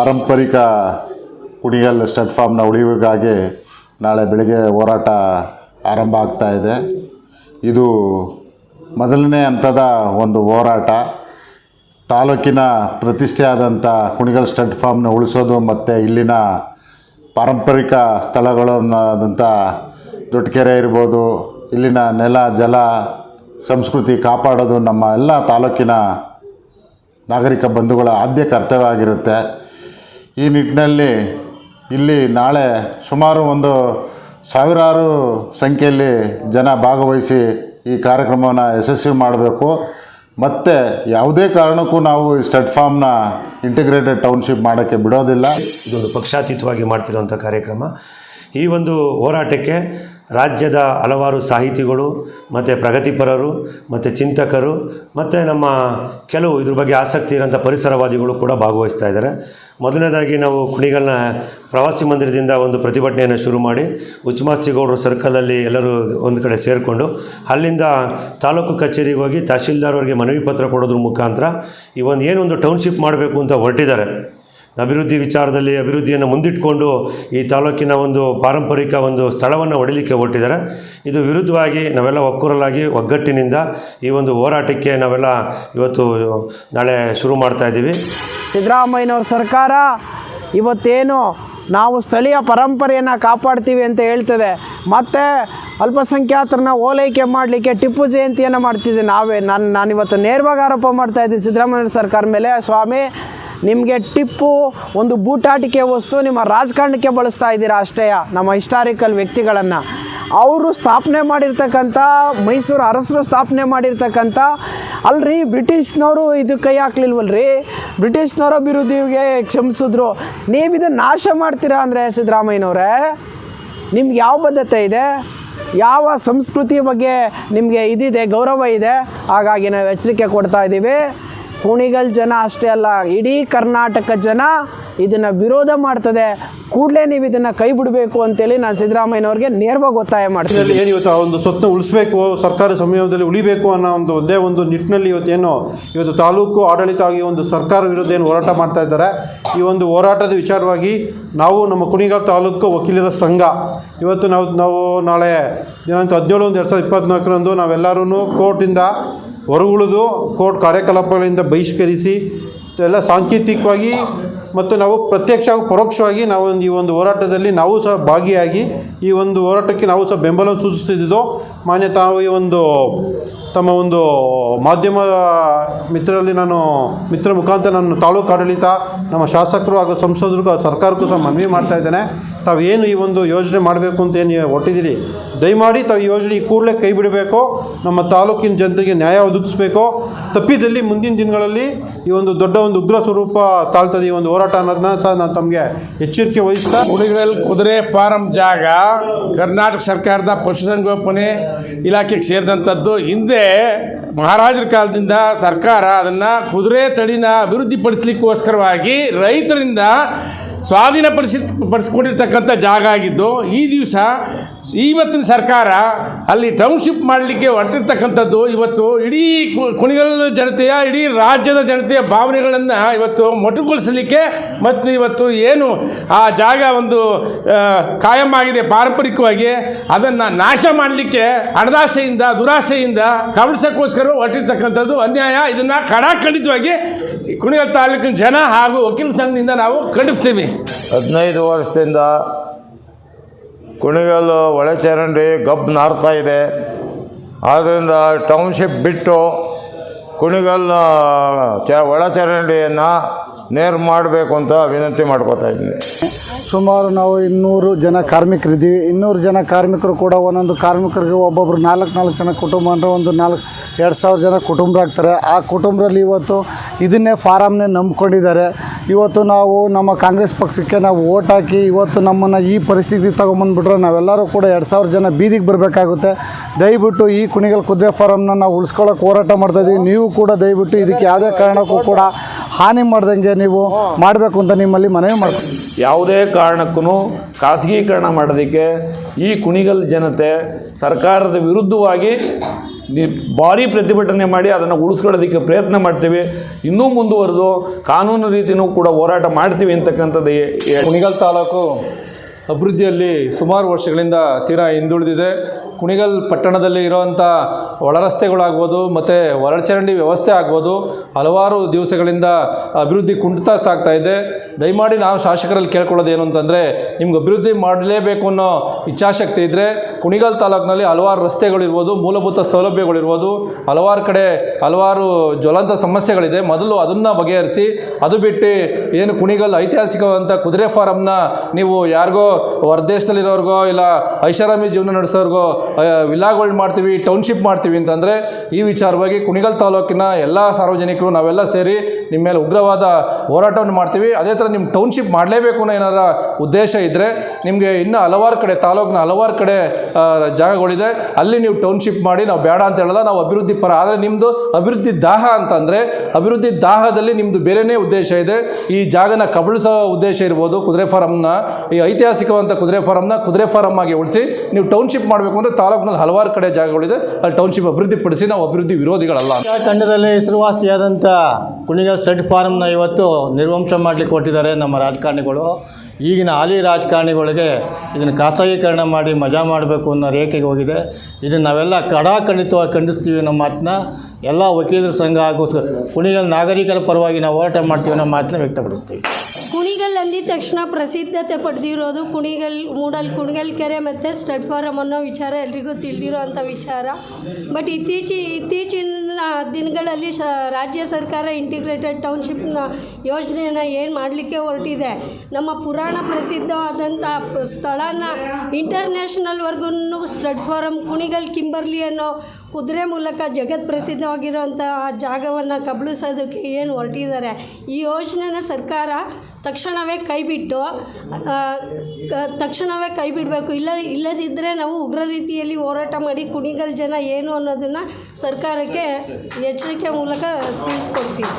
ಪಾರಂಪರಿಕ ಕುಣಿಗಲ್ ಸ್ಟಡ್ ಫಾರ್ಮ್ನ ಉಳಿವಿಗಾಗಿ ನಾಳೆ ಬೆಳಗ್ಗೆ ಹೋರಾಟ ಆರಂಭ ಆಗ್ತಾ ಇದೆ ಮೊದಲನೇ ಹಂತದ ಒಂದು ಹೋರಾಟ. ತಾಲೂಕಿನ ಪ್ರತಿಷ್ಠೆಯಾದಂಥ ಕುಣಿಗಲ್ ಸ್ಟಡ್ ಫಾರ್ಮ್ನ ಉಳಿಸೋದು ಮತ್ತು ಇಲ್ಲಿನ ಪಾರಂಪರಿಕ ಸ್ಥಳಗಳನ್ನಾದಂಥ ದೊಡ್ಡಕೆರೆ ಇರ್ಬೋದು, ಇಲ್ಲಿನ ನೆಲ, ಜಲ ಸಂಸ್ಕೃತಿ ಕಾಪಾಡೋದು ನಮ್ಮ ಎಲ್ಲ ತಾಲೂಕಿನ ನಾಗರಿಕ ಬಂಧುಗಳ ಆದ್ಯ ಕರ್ತವ್ಯ ಆಗಿರುತ್ತೆ. ಈ ನಿಟ್ಟಿನಲ್ಲಿ ಇಲ್ಲಿ ನಾಳೆ ಸುಮಾರು ಒಂದು ಸಾವಿರಾರು ಸಂಖ್ಯೆಯಲ್ಲಿ ಜನ ಭಾಗವಹಿಸಿ ಈ ಕಾರ್ಯಕ್ರಮವನ್ನು ಯಶಸ್ವಿ ಮಾಡಬೇಕು. ಮತ್ತು ಯಾವುದೇ ಕಾರಣಕ್ಕೂ ನಾವು ಈ ಸ್ಟಡ್ ಫಾರ್ಮ್ನ ಇಂಟಿಗ್ರೇಟೆಡ್ ಟೌನ್ಶಿಪ್ ಮಾಡೋಕ್ಕೆ ಬಿಡೋದಿಲ್ಲ. ಇದೊಂದು ಪಕ್ಷಾತೀತವಾಗಿ ಮಾಡ್ತಿರುವಂಥ ಕಾರ್ಯಕ್ರಮ. ಈ ಒಂದು ಹೋರಾಟಕ್ಕೆ ರಾಜ್ಯದ ಹಲವಾರು ಸಾಹಿತಿಗಳು, ಮತ್ತು ಪ್ರಗತಿಪರರು, ಮತ್ತು ಚಿಂತಕರು, ಮತ್ತು ನಮ್ಮ ಕೆಲವು ಇದ್ರ ಬಗ್ಗೆ ಆಸಕ್ತಿ ಇರೋಂಥ ಪರಿಸರವಾದಿಗಳು ಕೂಡ ಭಾಗವಹಿಸ್ತಾ ಇದ್ದಾರೆ. ಮೊದಲನೇದಾಗಿ ನಾವು ಕುಣಿಗಲ್ನ ಪ್ರವಾಸಿ ಮಂದಿರದಿಂದ ಒಂದು ಪ್ರತಿಭಟನೆಯನ್ನು ಶುರು ಮಾಡಿ ಉಚ್ಚಮಾಚಿಗೌಡರು ಸರ್ಕಲಲ್ಲಿ ಎಲ್ಲರೂ ಒಂದು ಕಡೆ ಸೇರಿಕೊಂಡು ಅಲ್ಲಿಂದ ತಾಲೂಕು ಕಚೇರಿಗೆ ಹೋಗಿ ತಹಶೀಲ್ದಾರ್ ಅವರಿಗೆ ಮನವಿ ಪತ್ರ ಕೊಡೋದ್ರ ಮುಖಾಂತರ ಈ ಒಂದು ಏನೊಂದು ಟೌನ್ಶಿಪ್ ಮಾಡಬೇಕು ಅಂತ ಹೊರಟಿದ್ದಾರೆ. ಅಭಿವೃದ್ಧಿ ವಿಚಾರದಲ್ಲಿ ಅಭಿವೃದ್ಧಿಯನ್ನು ಮುಂದಿಟ್ಕೊಂಡು ಈ ತಾಲೂಕಿನ ಒಂದು ಪಾರಂಪರಿಕ ಒಂದು ಸ್ಥಳವನ್ನು ಹೊಡಿಲಿಕ್ಕೆ ಹೊರಟಿದ್ದಾರೆ. ಇದು ವಿರುದ್ಧವಾಗಿ ನಾವೆಲ್ಲ ಒಕ್ಕೂರಲಾಗಿ ಒಗ್ಗಟ್ಟಿನಿಂದ ಈ ಒಂದು ಹೋರಾಟಕ್ಕೆ ನಾವೆಲ್ಲ ಇವತ್ತು ನಾಳೆ ಶುರು ಮಾಡ್ತಾ ಇದ್ದೀವಿ. ಸಿದ್ದರಾಮಯ್ಯನವ್ರ ಸರ್ಕಾರ ಇವತ್ತೇನು ನಾವು ಸ್ಥಳೀಯ ಪರಂಪರೆಯನ್ನು ಕಾಪಾಡ್ತೀವಿ ಅಂತ ಹೇಳ್ತದೆ. ಮತ್ತು ಅಲ್ಪಸಂಖ್ಯಾತರನ್ನ ಓಲೈಕೆ ಮಾಡಲಿಕ್ಕೆ ಟಿಪ್ಪು ಜಯಂತಿಯನ್ನು ಮಾಡ್ತಿದ್ದೆ ನಾವೇ. ನಾನು ನಾನಿವತ್ತು ನೇರವಾಗಿ ಆರೋಪ ಮಾಡ್ತಾ ಇದ್ದೀನಿ ಸಿದ್ದರಾಮಯ್ಯ ಸರ್ಕಾರ ಮೇಲೆ. ಸ್ವಾಮಿ ನಿಮಗೆ ಟಿಪ್ಪು, ಒಂದು ಬೂಟಾಟಿಕೆ ವಸ್ತು ನಿಮ್ಮ ರಾಜಕಾರಣಕ್ಕೆ ಬಳಸ್ತಾ ಇದ್ದೀರಾ ಅಷ್ಟೇ, ನಮ್ಮ ಹಿಸ್ಟಾರಿಕಲ್ ವ್ಯಕ್ತಿಗಳನ್ನು. ಅವರು ಸ್ಥಾಪನೆ ಮಾಡಿರ್ತಕ್ಕಂಥ, ಮೈಸೂರು ಅರಸರು ಸ್ಥಾಪನೆ ಮಾಡಿರ್ತಕ್ಕಂಥ, ಅಲ್ರಿ ಬ್ರಿಟಿಷ್ನವರು ಇದು ಕೈ ಹಾಕ್ಲಿಲ್ವಲ್ರಿ? ಬ್ರಿಟಿಷ್ನವರ ಅಭಿವೃದ್ಧಿಗೆ ಕ್ಷಮಿಸಿದ್ರು. ನೀವು ಇದನ್ನು ನಾಶ ಮಾಡ್ತೀರಾ ಅಂದರೆ ಸಿದ್ದರಾಮಯ್ಯನವರೇ? ನಿಮ್ಗೆ ಯಾವ ಬದ್ಧತೆ ಇದೆ? ಯಾವ ಸಂಸ್ಕೃತಿ ಬಗ್ಗೆ ನಿಮಗೆ ಇದಿದೆ, ಗೌರವ ಇದೆ? ಹಾಗಾಗಿ ನಾವು ಎಚ್ಚರಿಕೆ ಕೊಡ್ತಾ ಇದ್ದೀವಿ. ಕುಣಿಗಲ್ ಜನ ಅಷ್ಟೇ ಅಲ್ಲ, ಇಡೀ ಕರ್ನಾಟಕ ಜನ ಇದನ್ನು ವಿರೋಧ ಮಾಡ್ತದೆ. ಕೂಡಲೇ ನೀವು ಇದನ್ನು ಕೈ ಬಿಡಬೇಕು ಅಂತೇಳಿ ನಾನು ಸಿದ್ದರಾಮಯ್ಯನವ್ರಿಗೆ ನೇರವಾಗಿ ಒತ್ತಾಯ ಮಾಡ್ತೀನಿ. ಏನು ಇವತ್ತು ಒಂದು ಸ್ವತ್ತು ಉಳಿಸ್ಬೇಕು, ಸರ್ಕಾರಿ ಸಮಯದಲ್ಲಿ ಉಳಿಬೇಕು ಅನ್ನೋ ಒಂದು ಒಂದೇ ಒಂದು ನಿಟ್ಟಿನಲ್ಲಿ ಇವತ್ತೇನು ಇವತ್ತು ತಾಲೂಕು ಆಡಳಿತ ಆಗಿ ಒಂದು ಸರ್ಕಾರ ವಿರುದ್ಧ ಏನು ಹೋರಾಟ ಮಾಡ್ತಾ ಇದ್ದಾರೆ. ಈ ಒಂದು ಹೋರಾಟದ ವಿಚಾರವಾಗಿ ನಾವು ನಮ್ಮ ಕುಣಿಗಲ್ ತಾಲೂಕು ವಕೀಲರ ಸಂಘ, ಇವತ್ತು ನಾವು ನಾವು ನಾಳೆ ದಿನಾಂಕ ಹದಿನೇಳು ಒಂದು ಎರಡು ಸಾವಿರದ ಇಪ್ಪತ್ತ್ನಾಲ್ಕರಂದು ನಾವೆಲ್ಲರೂ ಕೋರ್ಟಿಂದ ಹೊರಗುಳಿದು ಕೋರ್ಟ್ ಕಾರ್ಯಕಲಾಪಗಳಿಂದ ಬಹಿಷ್ಕರಿಸಿ, ಎಲ್ಲ ಸಾಂಕೇತಿಕವಾಗಿ ಮತ್ತು ನಾವು ಪ್ರತ್ಯಕ್ಷ ಹಾಗೂ ಪರೋಕ್ಷವಾಗಿ ನಾವು ಒಂದು ಈ ಒಂದು ಹೋರಾಟದಲ್ಲಿ ನಾವು ಸಹ ಭಾಗಿಯಾಗಿ ಈ ಒಂದು ಹೋರಾಟಕ್ಕೆ ನಾವು ಸಹ ಬೆಂಬಲ ಸೂಚಿಸ್ತಿದ್ದು ಮಾನ್ಯ ತಾವು ಈ ಒಂದು ತಮ್ಮ ಒಂದು ಮಾಧ್ಯಮ ಮಿತ್ರರಲ್ಲಿ ನಾನು, ಮಿತ್ರ ಮುಖಾಂತರ ನಾನು ತಾಲೂಕು ಆಡಳಿತ, ನಮ್ಮ ಶಾಸಕರು ಹಾಗೂ ಸಂಸದರು ಸರ್ಕಾರಕ್ಕೂ ಸಹ ಮನವಿ ಮಾಡ್ತಾ ಇದ್ದೇನೆ. ತಾವು ಏನು ಈ ಒಂದು ಯೋಜನೆ ಮಾಡಬೇಕು ಅಂತ ಏನು ಹೊಟ್ಟಿದ್ದೀರಿ ದಯಮಾಡಿ ತಾವು ಈ ಯೋಜನೆ ಈ ಕೂಡಲೇ ಕೈ ಬಿಡಬೇಕು. ನಮ್ಮ ತಾಲೂಕಿನ ಜನತೆಗೆ ನ್ಯಾಯ ಒದಗಿಸ್ಬೇಕು. ತಪ್ಪಿದಲ್ಲಿ ಮುಂದಿನ ದಿನಗಳಲ್ಲಿ ಈ ಒಂದು ದೊಡ್ಡ ಒಂದು ಉಗ್ರ ಸ್ವರೂಪ ತಾಳ್ತದೆ ಈ ಒಂದು ಹೋರಾಟ ಅನ್ನೋದನ್ನ ಸಹ ನಾನು ತಮಗೆ ಎಚ್ಚರಿಕೆ ವಹಿಸ್ತಾ ಕುಣಿಗಲ್ ಕುದುರೆ ಫಾರಂ ಜಾಗ, ಕರ್ನಾಟಕ ಸರ್ಕಾರದ ಪಶುಸಂಗೋಪನೆ ಇಲಾಖೆಗೆ ಸೇರಿದಂಥದ್ದು. ಹಿಂದೆ ಮಹಾರಾಜರ ಕಾಲದಿಂದ ಸರ್ಕಾರ ಅದನ್ನು ಕುದುರೆ ತಳಿನ ಅಭಿವೃದ್ಧಿಪಡಿಸಲಿಕ್ಕೋಸ್ಕರವಾಗಿ ರೈತರಿಂದ ಸ್ವಾಧೀನಪಡಿಸಿ ಪಡಿಸ್ಕೊಂಡಿರ್ತಕ್ಕಂಥ ಜಾಗ ಆಗಿದ್ದು ಈ ದಿವಸ ಇವತ್ತಿನ ಸರ್ಕಾರ ಅಲ್ಲಿ ಟೌನ್ಶಿಪ್ ಮಾಡಲಿಕ್ಕೆ ಹೊರಟಿರ್ತಕ್ಕಂಥದ್ದು ಇವತ್ತು ಇಡೀ ಕುಣಿಗಲ್ ಜನತೆಯ, ಇಡೀ ರಾಜ್ಯದ ಜನತೆಯ ಭಾವನೆಗಳನ್ನು ಇವತ್ತು ಮೊಟಕುಗೊಳಿಸಲಿಕ್ಕೆ ಮತ್ತು ಇವತ್ತು ಏನು ಆ ಜಾಗ ಒಂದು ಕಾಯಂ ಆಗಿದೆ ಪಾರಂಪರಿಕವಾಗಿ. ಅದನ್ನು ನಾಶ ಮಾಡಲಿಕ್ಕೆ ಹಣದಾಸೆಯಿಂದ ದುರಾಸೆಯಿಂದ ಕಬಳಿಸೋಕ್ಕೋಸ್ಕರ ಹೊರಟಿರ್ತಕ್ಕಂಥದ್ದು ಅನ್ಯಾಯ. ಇದನ್ನು ಕಡಾಖಂಡಿತವಾಗಿ ಕುಣಿಗಲ್ ತಾಲೂಕಿನ ಜನ ಹಾಗೂ ವಕೀಲ ಸಂಘದಿಂದ ನಾವು ಖಂಡಿಸ್ತೀವಿ. ಹದಿನೈದು ವರ್ಷದಿಂದ ಕುಣಿಗಲ್ಲು ಒಳಚರಂಡಿ ಗಬ್ ನಾರ್ತಾ ಇದೆ. ಆದ್ದರಿಂದ ಟೌನ್ಶಿಪ್ ಬಿಟ್ಟು ಕುಣಿಗಲ್ನ ಚ ಒಳಚರಂಡಿಯನ್ನು ನೇರು ಮಾಡಬೇಕು ಅಂತ ವಿನಂತಿ ಮಾಡ್ಕೋತಾ ಇದ್ದೀನಿ. ಸುಮಾರು ನಾವು ಇನ್ನೂರು ಜನ ಕಾರ್ಮಿಕರಿದ್ದೀವಿ. ಇನ್ನೂರು ಜನ ಕಾರ್ಮಿಕರು ಕೂಡ ಒಂದೊಂದು ಕಾರ್ಮಿಕರಿಗೆ ಒಬ್ಬೊಬ್ರು ನಾಲ್ಕು ನಾಲ್ಕು ಜನ ಕುಟುಂಬ ಅಂದರೆ ಒಂದು ನಾಲ್ಕು ಎರಡು ಸಾವಿರ ಜನ ಕುಟುಂಬರಾಗ್ತಾರೆ. ಆ ಕುಟುಂಬರಲ್ಲಿ ಇವತ್ತು ಇದನ್ನೇ ಫಾರಮ್ನೇ ನಂಬ್ಕೊಂಡಿದ್ದಾರೆ. ಇವತ್ತು ನಾವು ನಮ್ಮ ಕಾಂಗ್ರೆಸ್ ಪಕ್ಷಕ್ಕೆ ನಾವು ಓಟ್ ಹಾಕಿ ಇವತ್ತು ನಮ್ಮನ್ನು ಈ ಪರಿಸ್ಥಿತಿ ತೊಗೊಂಬಂದ್ಬಿಟ್ರೆ ನಾವೆಲ್ಲರೂ ಕೂಡ ಎರಡು ಸಾವಿರ ಜನ ಬೀದಿಗೆ ಬರಬೇಕಾಗುತ್ತೆ. ದಯವಿಟ್ಟು ಈ ಕುಣಿಗಲ್ ಕುದುರೆ ಫಾರಮ್ನ ನಾವು ಉಳಿಸ್ಕೊಳ್ಳೋಕೆ ಹೋರಾಟ ಮಾಡ್ತಾಯಿದ್ದೀವಿ ನೀವು ಕೂಡ ದಯವಿಟ್ಟು ಇದಕ್ಕೆ ಯಾವುದೇ ಕಾರಣಕ್ಕೂ ಕೂಡ ಹಾನಿ ಮಾಡ್ದಂಗೆ ನೀವು ಮಾಡಬೇಕು ಅಂತ ನಿಮ್ಮಲ್ಲಿ ಮನವಿ ಮಾಡಿ ಯಾವುದೇ ಕಾರಣಕ್ಕೂ ಖಾಸಗೀಕರಣ ಮಾಡೋದಕ್ಕೆ ಈ ಕುಣಿಗಲ್ ಜನತೆ ಸರ್ಕಾರದ ವಿರುದ್ಧವಾಗಿ ನಿ ಭಾರಿ ಪ್ರತಿಭಟನೆ ಮಾಡಿ ಅದನ್ನು ಉಳಿಸ್ಕೊಳ್ಳೋದಕ್ಕೆ ಪ್ರಯತ್ನ ಮಾಡ್ತೀವಿ. ಇನ್ನೂ ಮುಂದುವರೆದು ಕಾನೂನು ರೀತಿಯೂ ಕೂಡ ಹೋರಾಟ ಮಾಡ್ತೀವಿ ಅಂತಕ್ಕಂಥದ್ದು ಕುಣಿಗಲ್ ತಾಲೂಕು ಅಭಿವೃದ್ಧಿಯಲ್ಲಿ ಸುಮಾರು ವರ್ಷಗಳಿಂದ ತೀರಾ ಹಿಂದುಳಿದಿದೆ. ಕುಣಿಗಲ್ ಪಟ್ಟಣದಲ್ಲಿ ಇರುವಂಥ ಒಳರಸ್ತೆಗಳಾಗ್ಬೋದು, ಮತ್ತು ಒಳಚರಂಡಿ ವ್ಯವಸ್ಥೆ ಆಗ್ಬೋದು, ಹಲವಾರು ದಿವಸಗಳಿಂದ ಅಭಿವೃದ್ಧಿ ಕುಂಠಿತ ಸಾಗ್ತಾ ಇದೆ. ದಯಮಾಡಿ ನಾವು ಶಾಸಕರಲ್ಲಿ ಕೇಳ್ಕೊಳ್ಳೋದು ಏನು ಅಂತಂದರೆ, ನಿಮ್ಗೆ ಅಭಿವೃದ್ಧಿ ಮಾಡಲೇಬೇಕು ಅನ್ನೋ ಇಚ್ಛಾಶಕ್ತಿ ಇದ್ದರೆ ಕುಣಿಗಲ್ ತಾಲೂಕಿನಲ್ಲಿ ಹಲವಾರು ರಸ್ತೆಗಳಿರ್ಬೋದು, ಮೂಲಭೂತ ಸೌಲಭ್ಯಗಳಿರ್ಬೋದು, ಹಲವಾರು ಕಡೆ ಹಲವಾರು ಜ್ವಲಂತ ಸಮಸ್ಯೆಗಳಿದೆ. ಮೊದಲು ಅದನ್ನು ಬಗೆಹರಿಸಿ, ಅದು ಬಿಟ್ಟು ಏನು ಕುಣಿಗಲ್ ಐತಿಹಾಸಿಕವಾದಂಥ ಕುದುರೆ ಫಾರಮ್ನ ನೀವು ಯಾರಿಗೋ ಹೊರದೇಶದಲ್ಲಿರೋರ್ಗೋ ಇಲ್ಲ ಐಷಾರಾಮಿ ಜೀವನ ನಡೆಸೋರ್ಗೋ ವಿಲಾಗಳು ಮಾಡ್ತೀವಿ, ಟೌನ್ಶಿಪ್ ಮಾಡ್ತೀವಿ ಅಂತಂದರೆ ಈ ವಿಚಾರವಾಗಿ ಕುಣಿಗಲ್ ತಾಲೂಕಿನ ಎಲ್ಲ ಸಾರ್ವಜನಿಕರು ನಾವೆಲ್ಲ ಸೇರಿ ನಿಮ್ಮ ಮೇಲೆ ಉಗ್ರವಾದ ಹೋರಾಟವನ್ನು ಮಾಡ್ತೀವಿ. ಅದೇ ಥರ ನಿಮ್ಮ ಟೌನ್ಶಿಪ್ ಮಾಡಲೇಬೇಕು ಅನ್ನೋ ಏನಾರ ಉದ್ದೇಶ ಇದ್ದರೆ ನಿಮಗೆ ಇನ್ನೂ ಹಲವಾರು ಕಡೆ, ತಾಲೂಕಿನ ಹಲವಾರು ಕಡೆ ಜಾಗಗಳಿದೆ. ಅಲ್ಲಿ ನೀವು ಟೌನ್ಶಿಪ್ ಮಾಡಿ ನಾವು ಬೇಡ ಅಂತ ಹೇಳಲ್ಲ, ನಾವು ಅಭಿವೃದ್ಧಿ ಪರ. ಆದರೆ ನಿಮ್ಮದು ಅಭಿವೃದ್ಧಿ ದಾಹ ಅಂತಂದರೆ ಅಭಿವೃದ್ಧಿ ದಾಹದಲ್ಲಿ ನಿಮ್ಮದು ಬೇರೆಯೇ ಉದ್ದೇಶ ಇದೆ. ಈ ಜಾಗನ ಕಬಳಿಸೋ ಉದ್ದೇಶ ಇರ್ಬೋದು. ಕುದುರೆ ಫಾರಮ್ನ ಈ ಐತಿಹಾಸಿಕವಂತ ಕುದುರೆ ಫಾರಮ್ನ ಕುದುರೆ ಫಾರಮ್ ಆಗಿ ಉಳಿಸಿ ನೀವು ಟೌನ್ಶಿಪ್ ಮಾಡಬೇಕು ಅಂದರೆ ತಾಲೂಕಿನಲ್ಲಿ ಹಲವಾರು ಕಡೆ ಜಾಗಗಳಿದೆ. ಅಲ್ಲಿ ಟೌನ್ಶಿಪ್ ಅಭಿವೃದ್ಧಿಪಡಿಸಿ ನಾವು ಅಭಿವೃದ್ಧಿ ವಿರೋಧಿಗಳಲ್ಲ ತಂಡದಲ್ಲಿ ಹೆಸರುವಾಸಿಯಾದಂಥ ಕುಣಿಗಲ್ ಸ್ಟಡ್ ಫಾರಮ್ನ ಇವತ್ತು ನಿರ್ವಂಶ ಮಾಡಲಿಕ್ಕೆ ಕೊಟ್ಟಿದ್ದಾರೆ ನಮ್ಮ ರಾಜಕಾರಣಿಗಳು. ಈಗಿನ ಹಾಲಿ ರಾಜಕಾರಣಿಗಳಿಗೆ ಇದನ್ನು ಖಾಸಗೀಕರಣ ಮಾಡಿ ಮಜಾ ಮಾಡಬೇಕು ಅನ್ನೋ ರೇಖೆಗೆ ಹೋಗಿದೆ. ಇದನ್ನು ನಾವೆಲ್ಲ ಕಡಾಖಂಡಿತವಾಗಿ ಖಂಡಿಸ್ತೀವಿ ನಮ್ಮ ಮಾತನ್ನ ಎಲ್ಲ ವಕೀಲರ ಸಂಘ ಹಾಗೂ ಕುಣಿಗಲ್ ನಾಗರಿಕರ ಪರವಾಗಿ ನಾವು ಹೋರಾಟ ಮಾಡ್ತೀವಿ ಅನ್ನೋ ಮಾತನ್ನ ವ್ಯಕ್ತಪಡಿಸ್ತೀವಿ. ಕುಣಿಗಲ್ ಅಂದಿದ ತಕ್ಷಣ ಪ್ರಸಿದ್ಧತೆ ಪಡೆದಿರೋದು ಕುಣಿಗಲ್, ಮೂಡಲ್ ಕುಣಿಗಲ್ ಕೆರೆ ಮತ್ತು ಸ್ಟಡ್ ಫಾರಮ್ ಅನ್ನೋ ವಿಚಾರ ಎಲ್ರಿಗೂ ತಿಳಿದಿರೋ ಅಂಥ ವಿಚಾರ. ಬಟ್ ಇತ್ತೀಚಿ, ಇತ್ತೀಚಿನ ದಿನಗಳಲ್ಲಿ ಶ, ರಾಜ್ಯ ಸರ್ಕಾರ ಇಂಟಿಗ್ರೇಟೆಡ್ ಟೌನ್ಶಿಪ್ನ ಯೋಜನೆಯನ್ನು ಏನು ಮಾಡಲಿಕ್ಕೆ ಹೊರಟಿದೆ? ನಮ್ಮ ಪುರಾಣ ಪ್ರಸಿದ್ಧವಾದಂಥ ಸ್ಥಳನ ಇಂಟರ್ನ್ಯಾಷನಲ್ವರೆಗೂ ಸ್ಟಡ್ ಫಾರಮ್ ಕುಣಿಗಲ್, ಕಿಂಬರ್ಲಿ ಅನ್ನೋ ಕುದುರೆ ಮೂಲಕ ಜಗತ್ ಪ್ರಸಿದ್ಧವಾಗಿರುವಂಥ ಆ ಜಾಗವನ್ನು ಕಬಳಿಸೋದಕ್ಕೆ ಏನು ಹೊರಟಿದ್ದಾರೆ? ಈ ಯೋಜನೆನ ಸರ್ಕಾರ ತಕ್ಷಣವೇ ಕೈಬಿಟ್ಟು ಬಿಟ್ಟು ತಕ್ಷಣವೇ ಕೈ ಬಿಡಬೇಕು. ಇಲ್ಲ ಇಲ್ಲದಿದ್ದರೆ ನಾವು ಉಗ್ರ ರೀತಿಯಲ್ಲಿ ಹೋರಾಟ ಮಾಡಿ ಕುಣಿಗಲ್ ಜನ ಏನು ಅನ್ನೋದನ್ನು ಸರ್ಕಾರಕ್ಕೆ ಎಚ್ಚರಿಕೆ ಮೂಲಕ ತಿಳಿಸ್ಕೊಡ್ತೀವಿ.